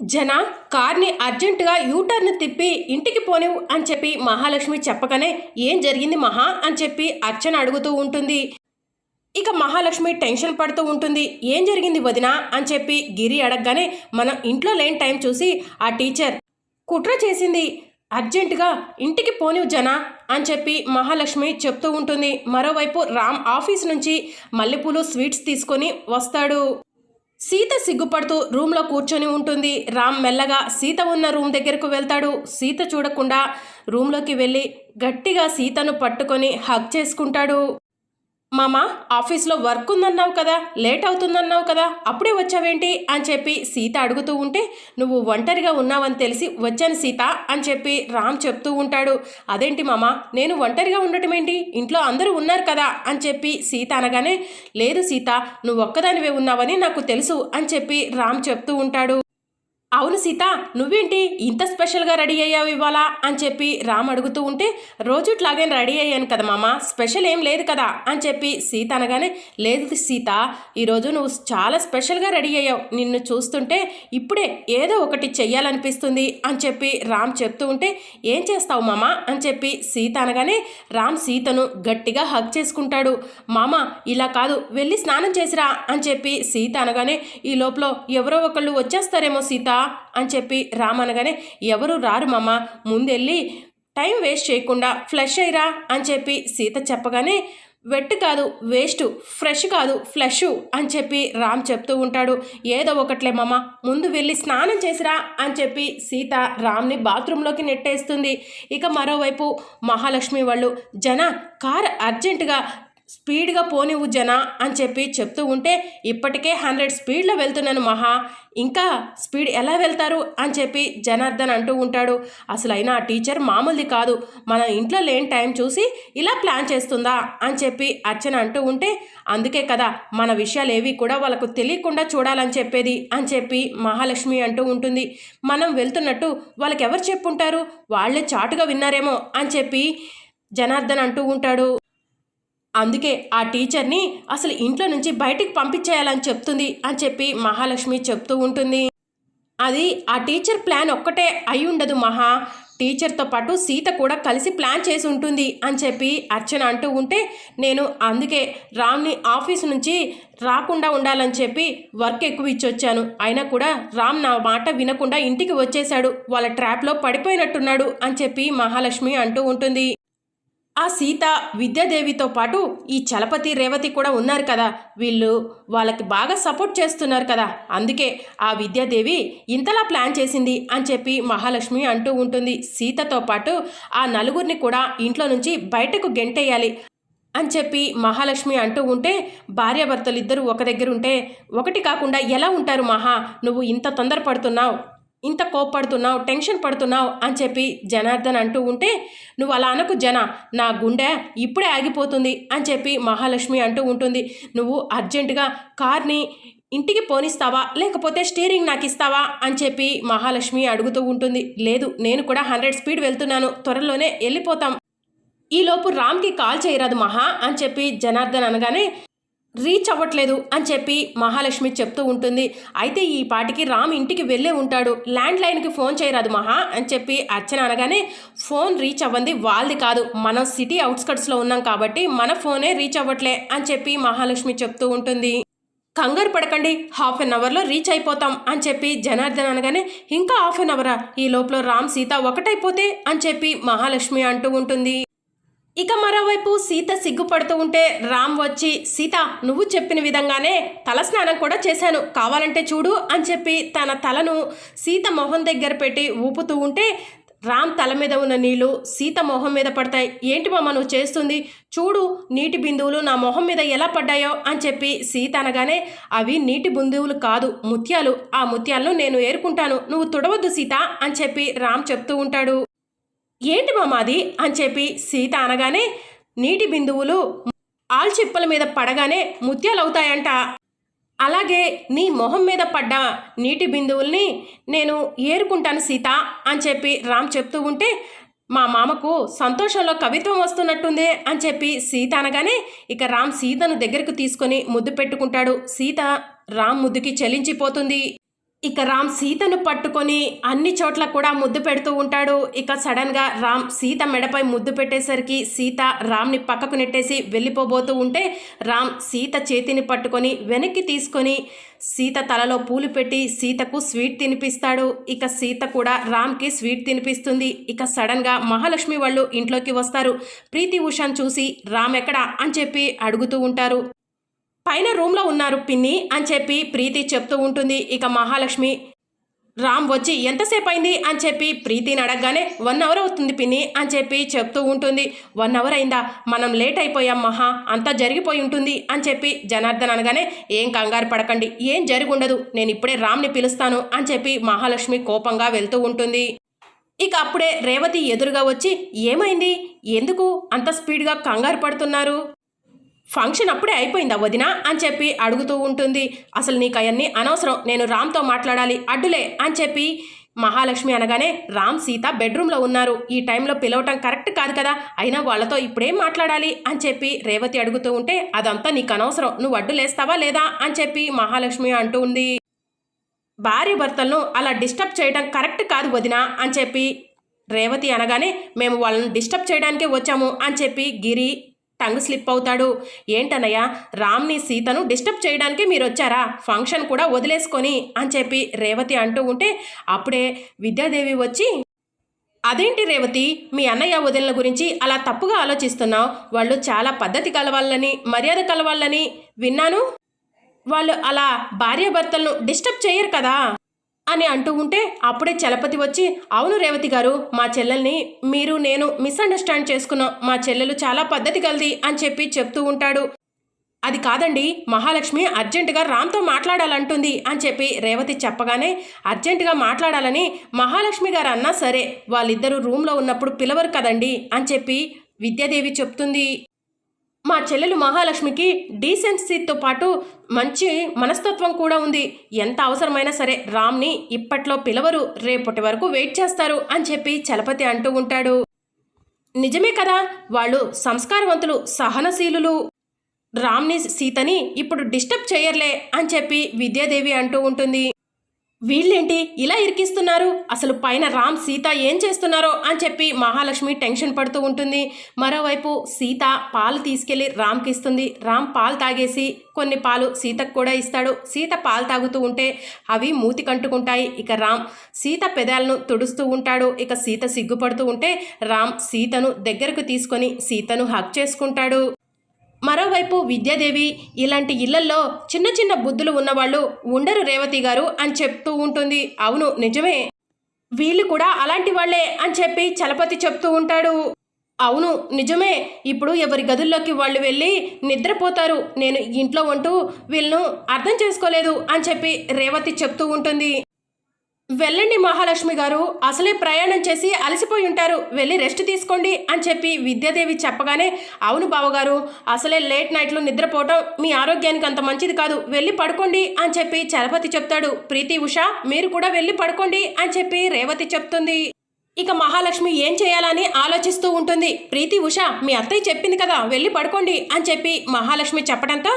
జన కార్ని అర్జెంటుగా యూటర్న్ తిప్పి ఇంటికి పోనివు అని చెప్పి మహాలక్ష్మి చెప్పగానే ఏం జరిగింది మహా అని చెప్పి అర్చన అడుగుతూ ఉంటుంది. ఇక మహాలక్ష్మి టెన్షన్ పడుతూ ఉంటుంది. ఏం జరిగింది వదిన అని చెప్పి గిరి అడగగానే మనం ఇంట్లో లేని టైం చూసి ఆ టీచర్ కుట్ర చేసింది. అర్జెంటుగా ఇంటికి పోనివు జన అని చెప్పి మహాలక్ష్మి చెప్తూ ఉంటుంది. మరోవైపు రామ్ ఆఫీస్ నుంచి మల్లెపూలు స్వీట్స్ తీసుకొని వస్తాడు. సీత సిగ్గుపడుతూ రూమ్లో కూర్చొని ఉంటుంది. రామ్ మెల్లగా సీత ఉన్న రూమ్ దగ్గరకు వెళ్తాడు. సీత చూడకుండా రూమ్లోకి వెళ్ళి గట్టిగా సీతను పట్టుకొని హగ్ చేసుకుంటాడు. మామ ఆఫీస్లో వర్క్ ఉందన్నావు కదా లేట్ అవుతుందన్నావు కదా అప్పుడే వచ్చావేంటి? అని చెప్పి సీత అడుగుతూ ఉంటే నువ్వు ఒంటరిగా ఉన్నావని తెలిసి వచ్చాను సీత అని చెప్పి రామ్ చెప్తూ ఉంటాడు. అదేంటి మామ నేను ఒంటరిగా ఉండటం ఏంటి ఇంట్లో అందరూ ఉన్నారు కదా అని చెప్పి సీత అనగానే లేదు సీత నువ్వు ఒక్కదానివే ఉన్నావని నాకు తెలుసు అని చెప్పి రామ్ చెప్తూ ఉంటాడు. అవును సీత నువ్వేంటి ఇంత స్పెషల్గా రెడీ అయ్యావు ఇవాళ? అని చెప్పి రామ్ అడుగుతూ ఉంటే రోజుట్లాగే రెడీ అయ్యాను కదా మామ స్పెషల్ ఏం లేదు కదా? అని చెప్పి సీత అనగానే లేదు సీత ఈరోజు నువ్వు చాలా స్పెషల్గా రెడీ అయ్యావు. నిన్ను చూస్తుంటే ఇప్పుడే ఏదో ఒకటి చెయ్యాలనిపిస్తుంది అని చెప్పి రామ్ చెప్తూ ఉంటే ఏం చేస్తావు మామ? అని చెప్పి సీత అనగానే రామ్ సీతను గట్టిగా హగ్ చేసుకుంటాడు. మామ ఇలా కాదు వెళ్ళి స్నానం చేసిరా అని చెప్పి సీత అనగానే ఈ లోపల ఎవరో ఒకళ్ళు వచ్చేస్తారేమో సీత అని చెప్పి రామ్ అనగానే ఎవరు రారు మామ ముందెళ్ళి టైం వేస్ట్ చేయకుండా ఫ్లష్ అయ్యిరా అని చెప్పి సీత చెప్పగానే వెట్ కాదు వేస్ట్ ఫ్రెష్ కాదు ఫ్లష్ అని చెప్పి రామ్ చెప్తూ ఉంటాడు. ఏదో ఒకట్లే మామ ముందు వెళ్ళి స్నానం చేసిరా అని చెప్పి సీత రామ్ని బాత్రూంలోకి నెట్టేస్తుంది. ఇక మరోవైపు మహాలక్ష్మి వాళ్ళు జన కార్ అర్జెంటుగా స్పీడ్గా పోనివ్వు జన అని చెప్పి చెప్తూ ఉంటే ఇప్పటికే హండ్రెడ్ స్పీడ్లో వెళ్తున్నాను మహా. ఇంకా స్పీడ్ ఎలా వెళ్తారు అని చెప్పి జనార్దన్ అంటూ ఉంటాడు. అసలు అయినా ఆ టీచర్ మామూలుది కాదు. మన ఇంట్లో లేని టైం చూసి ఇలా ప్లాన్ చేస్తుందా అని చెప్పి అర్చన అంటూ ఉంటే అందుకే కదా మన విషయాలు ఏవి కూడా వాళ్ళకు తెలియకుండా చూడాలని చెప్పేది అని చెప్పి మహాలక్ష్మి అంటూ ఉంటుంది. మనం వెళ్తున్నట్టు వాళ్ళకి ఎవరు చెప్పుంటారు? వాళ్ళే చాటుగా విన్నారేమో అని చెప్పి జనార్దన్ అంటూ ఉంటాడు. అందుకే ఆ టీచర్ని అసలు ఇంట్లో నుంచి బయటికి పంపించేయాలని చెప్తుంది అని చెప్పి మహాలక్ష్మి చెప్తూ ఉంటుంది. అది ఆ టీచర్ ప్లాన్ ఒక్కటే అయి ఉండదు మహా. టీచర్తో పాటు సీత కూడా కలిసి ప్లాన్ చేసి ఉంటుంది అని చెప్పి అర్చన అంటూ ఉంటే నేను అందుకే రామ్ని ఆఫీస్ నుంచి రాకుండా ఉండాలని చెప్పి వర్క్ ఎక్కువ ఇచ్చొచ్చాను. అయినా కూడా రామ్ నా మాట వినకుండా ఇంటికి వచ్చేశాడు. వాళ్ళ ట్రాప్లో పడిపోయినట్టున్నాడు అని చెప్పి మహాలక్ష్మి అంటూ ఉంటుంది. ఆ సీత విద్యాదేవితో పాటు ఈ చలపతి రేవతి కూడా ఉన్నారు కదా. వీళ్ళు వాళ్ళకి బాగా సపోర్ట్ చేస్తున్నారు కదా. అందుకే ఆ విద్యాదేవి ఇంతలా ప్లాన్ చేసింది అని చెప్పి మహాలక్ష్మి అంటూ ఉంటుంది. సీతతో పాటు ఆ నలుగురిని కూడా ఇంట్లో నుంచి బయటకు గెంటేయాలి అని చెప్పి మహాలక్ష్మి అంటూ ఉంటే భార్యాభర్తలు ఇద్దరు ఒక దగ్గర ఉంటే ఒకటి కాకుండా ఎలా ఉంటారు మహా? నువ్వు ఇంత తొందరపడుతున్నావు. ఇంత కోప్పడుతున్నావు టెన్షన్ పడుతున్నావు అని చెప్పి జనార్దన్ అంటూ ఉంటే నువ్వు అలా అనకు జన నా గుండె ఇప్పుడే ఆగిపోతుంది అని చెప్పి మహాలక్ష్మి అంటూ ఉంటుంది. నువ్వు అర్జెంటుగా కార్ని ఇంటికి పోనిస్తావా లేకపోతే స్టీరింగ్ నాకు ఇస్తావా? అని చెప్పి మహాలక్ష్మి అడుగుతూ ఉంటుంది. లేదు నేను కూడా హండ్రెడ్ స్పీడ్ వెళ్తున్నాను త్వరలోనే వెళ్ళిపోతాం. ఈలోపు రామ్కి కాల్ చేయరాదు మహా అని చెప్పి జనార్దన్ అనగానే రీచ్ అవ్వట్లేదు అని చెప్పి మహాలక్ష్మి చెప్తూ ఉంటుంది. అయితే ఈ పాటికి రామ్ ఇంటికి వెళ్ళే ఉంటాడు. ల్యాండ్ లైన్కి ఫోన్ చేయరాదు మహా అని చెప్పి అర్చన అనగానే ఫోన్ రీచ్ అవ్వంది వాళ్ళది కాదు. మనం సిటీ అవుట్స్కట్స్లో ఉన్నాం కాబట్టి మన ఫోనే రీచ్ అవ్వట్లే అని చెప్పి మహాలక్ష్మి చెప్తూ ఉంటుంది. కంగారు పడకండి. హాఫ్ అన్ అవర్లో రీచ్ అయిపోతాం అని చెప్పి జనార్దన్ అనగానే ఇంకా హాఫ్ అన్ అవరా ఈ లోపల రామ్ సీత ఒకటైపోతే అని చెప్పి మహాలక్ష్మి అంటూ ఉంటుంది. ఇక మరోవైపు సీత సిగ్గుపడుతూ ఉంటే రామ్ వచ్చి సీత నువ్వు చెప్పిన విధంగానే తలస్నానం కూడా చేశాను. కావాలంటే చూడు అని చెప్పి తన తలను సీత మొహం దగ్గర పెట్టి ఊపుతూ ఉంటే రామ్ తల మీద ఉన్న నీళ్ళు సీత మొహం మీద పడతాయి. ఏంటి మామ నువ్వు చేస్తుంది? చూడు నీటి బిందువులు నా మొహం మీద ఎలా పడ్డాయో అని చెప్పి సీత అనగానే అవి నీటి బిందువులు కాదు ముత్యాలు. ఆ ముత్యాలను నేను ఏరుకుంటాను. నువ్వు తుడవద్దు సీత అని చెప్పి రామ్ చెప్తూ ఉంటాడు. ఏంటి మామాది అని చెప్పి సీత అనగానే నీటి బిందువులు ఆల్చిప్పల మీద పడగానే ముత్యాలు అవుతాయంట అలాగే నీ మొహం మీద పడ్డ నీటి బిందువుల్ని నేను ఏరుకుంటాను సీత అని చెప్పి రామ్ చెప్తూ ఉంటే మా మామకు సంతోషంలో కవిత్వం వస్తున్నట్టుందే అని చెప్పి సీత అనగానే ఇక రామ్ సీతను దగ్గరకు తీసుకొని ముద్దు పెట్టుకుంటాడు. సీత రామ్ ముద్దుకి చెలించిపోతుంది. ఇక రామ్ సీతను పట్టుకొని అన్ని చోట్ల కూడా ముద్దు పెడుతూ ఉంటాడు. ఇక సడన్గా రామ్ సీత మెడపై ముద్దు పెట్టేసరికి సీత రామ్ని పక్కకు నెట్టేసి వెళ్ళిపోబోతూ ఉంటే రామ్ సీత చేతిని పట్టుకొని వెనక్కి తీసుకొని సీత తలలో పూలు పెట్టి సీతకు స్వీట్ తినిపిస్తాడు. ఇక సీత కూడా రామ్కి స్వీట్ తినిపిస్తుంది. ఇక సడన్గా మహాలక్ష్మి వాళ్ళు ఇంట్లోకి వస్తారు. ప్రీతి ఉషాన్ చూసి రామ్ ఎక్కడా అని చెప్పి అడుగుతూ ఉంటారు. పైన రూమ్లో ఉన్నారు పిన్ని అని చెప్పి ప్రీతి చెప్తూ ఉంటుంది. ఇక మహాలక్ష్మి రామ్ వచ్చి ఎంతసేపు అయింది అని చెప్పి ప్రీతిని అడగగానే వన్ అవర్ అవుతుంది పిన్ని అని చెప్పి చెప్తూ ఉంటుంది. వన్ అవర్ అయిందా? మనం లేట్ అయిపోయాం మహా అంతా జరిగిపోయి ఉంటుంది అని చెప్పి జనార్దన్ అనగానే ఏం కంగారు పడకండి ఏం జరిగి ఉండదు నేను ఇప్పుడే రామ్ని పిలుస్తాను అని చెప్పి మహాలక్ష్మి కోపంగా వెళ్తూ ఉంటుంది. ఇక అప్పుడే రేవతి ఎదురుగా వచ్చి ఏమైంది? ఎందుకు? అంత స్పీడ్గా కంగారు పడుతున్నారు? ఫంక్షన్ అప్పుడే అయిపోయిందా వదిన అని చెప్పి అడుగుతూ ఉంటుంది. అసలు నీకు అవన్నీ అనవసరం నేను రామ్తో మాట్లాడాలి అడ్డులే అని చెప్పి మహాలక్ష్మి అనగానే రామ్ సీత బెడ్రూమ్లో ఉన్నారు. ఈ టైంలో పిలవటం కరెక్ట్ కాదు కదా అయినా వాళ్ళతో ఇప్పుడేం మాట్లాడాలి అని చెప్పి రేవతి అడుగుతూ ఉంటే అదంతా నీకు అనవసరం నువ్వు అడ్డులేస్తావా లేదా అని చెప్పి మహాలక్ష్మి అంటూ ఉంది. భార్య భర్తలను అలా డిస్టర్బ్ చేయడం కరెక్ట్ కాదు వదిన అని చెప్పి రేవతి అనగానే మేము వాళ్ళని డిస్టర్బ్ చేయడానికే వచ్చాము అని చెప్పి గిరి టంగ్ స్లిప్ అవుతాడు. ఏంటన్నయ్య రామ్ని సీతను డిస్టర్బ్ చేయడానికి మీరు వచ్చారా ఫంక్షన్ కూడా వదిలేసుకొని అని చెప్పి రేవతి అంటూ ఉంటే అప్పుడే విద్యాదేవి వచ్చి అదేంటి రేవతి మీ అన్నయ్య వదిలిన గురించి అలా తప్పుగా ఆలోచిస్తున్నావు? వాళ్ళు చాలా పద్ధతి కలవాళ్ళని మర్యాద కలవాళ్ళని విన్నాను. వాళ్ళు అలా భార్యాభర్తలను డిస్టర్బ్ చేయరు కదా? అని అంటూ ఉంటే అప్పుడే చలపతి వచ్చి అవును రేవతి గారు మా చెల్లెల్ని మీరు నేను మిస్అండర్స్టాండ్ చేసుకున్నాం మా చెల్లెలు చాలా పద్ధతి కలది అని చెప్పి చెప్తూ ఉంటాడు. అది కాదండి మహాలక్ష్మి అర్జెంటుగా రామ్తో మాట్లాడాలంటుంది అని చెప్పి రేవతి చెప్పగానే అర్జెంటుగా మాట్లాడాలని మహాలక్ష్మి గారు అన్నా సరే వాళ్ళిద్దరూ రూమ్లో ఉన్నప్పుడు పిలవరు కదండి అని చెప్పి విద్యాదేవి చెప్తుంది. మా చెల్లెలు మహాలక్ష్మికి డీసెన్సీతో పాటు మంచి మనస్తత్వం కూడా ఉంది. ఎంత అవసరమైనా సరే రామ్ని ఇప్పట్లో పిలవరు రేపటి వరకు వెయిట్ చేస్తారు అని చెప్పి చలపతి అంటూ ఉంటాడు. నిజమే కదా వాళ్ళు సంస్కారవంతులు సహనశీలులు. రామ్ని సీతని ఇప్పుడు డిస్టర్బ్ చేయర్లే అని చెప్పి విద్యాదేవి అంటూ ఉంటుంది. వీళ్ళేంటి? ఇలా ఇరికిస్తున్నారు? అసలు పైన రామ్ సీత ఏం చేస్తున్నారో అని చెప్పి మహాలక్ష్మి టెన్షన్ పడుతూ ఉంటుంది. మరోవైపు సీత పాలు తీసుకెళ్ళి రామ్కి ఇస్తుంది. రామ్ పాలు తాగేసి కొన్ని పాలు సీతకు కూడా ఇస్తాడు. సీత పాలు తాగుతూ ఉంటే అవి మూతి కంటుకుంటాయి. ఇక రామ్ సీత పెదాలను తుడుస్తూ ఉంటాడు. ఇక సీత సిగ్గుపడుతూ ఉంటే రామ్ సీతను దగ్గరకు తీసుకొని సీతను హక్ చేసుకుంటాడు. మరోవైపు విద్యాదేవి ఇలాంటి ఇళ్ళల్లో చిన్న చిన్న బుద్ధులు ఉన్నవాళ్ళు ఉండరు రేవతి గారు అని చెప్తూ ఉంటుంది. అవును నిజమే. వీళ్ళు కూడా అలాంటి వాళ్ళే అని చెప్పి చలపతి చెప్తూ ఉంటాడు. అవును నిజమే. ఇప్పుడు ఎవరి గదుల్లోకి వాళ్ళు వెళ్ళి నిద్రపోతారు. నేను ఇంట్లో ఉంటూ వీళ్ళను అర్థం చేసుకోలేదు అని చెప్పి రేవతి చెప్తూ ఉంటుంది. వెళ్ళండి మహాలక్ష్మి గారు అసలే ప్రయాణం చేసి అలసిపోయి ఉంటారు. వెళ్ళి రెస్ట్ తీసుకోండి అని చెప్పి విద్యాదేవి చెప్పగానే అవును బావగారు అసలే లేట్ నైట్లు నిద్రపోవటం మీ ఆరోగ్యానికి అంత మంచిది కాదు. వెళ్ళి పడుకోండి అని చెప్పి చలపతి చెప్తాడు. ప్రీతి ఉష మీరు కూడా వెళ్ళి పడుకోండి అని చెప్పి రేవతి చెప్తుంది. ఇక మహాలక్ష్మి ఏం చేయాలని ఆలోచిస్తూ ఉంటుంది. ప్రీతి ఉష మీ అత్తయ్య చెప్పింది కదా వెళ్ళి పడుకోండి అని చెప్పి మహాలక్ష్మి చెప్పడంతో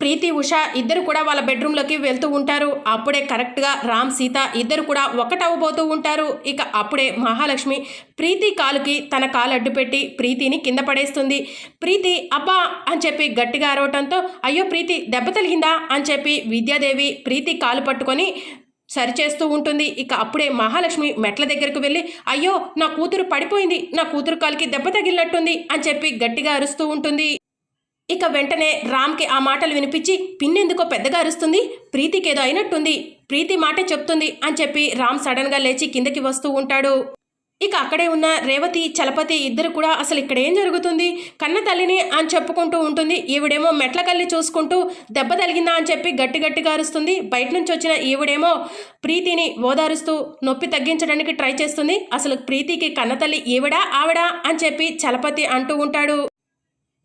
ప్రీతి ఉష ఇద్దరు కూడా వాళ్ళ బెడ్రూమ్లోకి వెళ్తూ ఉంటారు. అప్పుడే కరెక్ట్గా రామ్ సీత ఇద్దరు కూడా ఒకటవ్వబోతూ ఉంటారు. ఇక అప్పుడే మహాలక్ష్మి ప్రీతి కాలుకి తన కాలు అడ్డుపెట్టి ప్రీతిని కింద పడేస్తుంది. ప్రీతి అబ్బా అని చెప్పి గట్టిగా అరవటంతో అయ్యో ప్రీతి దెబ్బ తలిగిందా అని చెప్పి విద్యాదేవి ప్రీతి కాలు పట్టుకొని సరిచేస్తూ ఉంటుంది. ఇక అప్పుడే మహాలక్ష్మి మెట్ల దగ్గరకు వెళ్ళి అయ్యో నా కూతురు పడిపోయింది. నా కూతురు కాలికి దెబ్బ తగిలినట్టుంది అని చెప్పి గట్టిగా అరుస్తూ ఉంటుంది. ఇక వెంటనే రామ్కి ఆ మాటలు వినిపించి పిన్నెందుకో పెద్దగా అరుస్తుంది? ప్రీతికి ఏదో అయినట్టుంది. ప్రీతి మాటే చెప్తుంది అని చెప్పి రామ్ సడన్గా లేచి కిందకి వస్తూ ఉంటాడు. ఇక అక్కడే ఉన్న రేవతి చలపతి ఇద్దరు కూడా అసలు ఇక్కడ ఏం జరుగుతుంది? కన్న తల్లిని అని చెప్పుకుంటూ ఉంటుంది. ఈవిడేమో మెట్లకల్లి చూసుకుంటూ దెబ్బ తగిలిందా? అని చెప్పి గట్టి గట్టిగా అరుస్తుంది. బయట నుంచి వచ్చిన ఈవిడేమో ప్రీతిని ఓదారుస్తూ నొప్పి తగ్గించడానికి ట్రై చేస్తుంది. అసలు ప్రీతికి కన్న తల్లి ఈవిడా ఆవిడా? అని చెప్పి చలపతి అంటూ ఉంటాడు.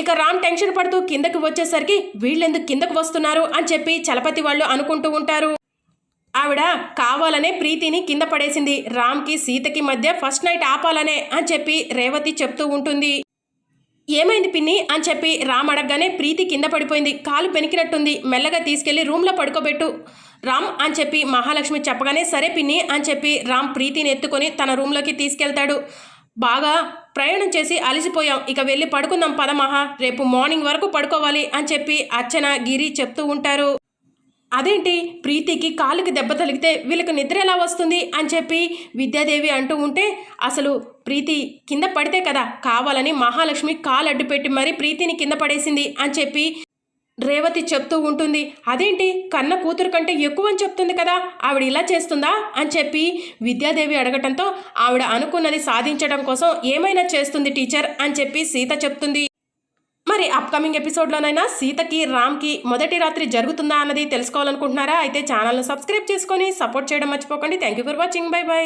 ఇక రామ్ టెన్షన్ పడుతూ కిందకి వచ్చేసరికి వీళ్ళెందుకు కిందకు వస్తున్నారు అని చెప్పి చలపతి వాళ్ళు అనుకుంటూ ఉంటారు. ఆవిడ కావాలనే ప్రీతిని కింద పడేసింది. రామ్కి సీతకి మధ్య ఫస్ట్ నైట్ ఆపాలనే అని చెప్పి రేవతి చెప్తూ ఉంటుంది. ఏమైంది పిన్ని అని చెప్పి రామ్ అడగగానే ప్రీతి కింద పడిపోయింది. కాలు పెనికినట్టుంది. మెల్లగా తీసుకెళ్ళి రూమ్లో పడుకోబెట్టు. రామ్ అని చెప్పి మహాలక్ష్మి చెప్పగానే సరే పిన్ని అని చెప్పి రామ్ ప్రీతిని ఎత్తుకొని తన రూమ్లోకి తీసుకెళ్తాడు. బాగా ప్రయాణం చేసి అలసిపోయాం. ఇక వెళ్ళి పడుకుందాం పదమహా రేపు మార్నింగ్ వరకు పడుకోవాలి అని చెప్పి అర్చన గిరి చెప్తూ ఉంటారు. అదేంటి? ప్రీతికి కాలుకి దెబ్బ తలిగితే వీళ్ళకి నిద్ర ఎలా వస్తుంది అని చెప్పి విద్యాదేవి అంటూ ఉంటే అసలు ప్రీతి కింద పడితే కదా కావాలని మహాలక్ష్మి కాలు అడ్డు పెట్టి మరీ ప్రీతిని కింద పడేసింది అని చెప్పి రేవతి చెప్తూ ఉంటుంది అదేంటి? కన్న కూతురు కంటే ఎక్కువ అని చెప్తుంది కదా ఆవిడ ఇలా చేస్తుందా? అని చెప్పి విద్యాదేవి అడగటంతో ఆవిడ అనుకున్నది సాధించడం కోసం ఏమైనా చేస్తుంది టీచర్ అని చెప్పి సీత చెప్తుంది. మరి అప్కమింగ్ ఎపిసోడ్లోనైనా సీతకి రామ్కి మొదటి రాత్రి జరుగుతుందా అన్నది తెలుసుకోవాలనుకుంటున్నారా? అయితే ఛానల్ను సబ్స్క్రైబ్ చేసుకొని సపోర్ట్ చేయడం మర్చిపోకండి. Thank you for watching. Bye bye.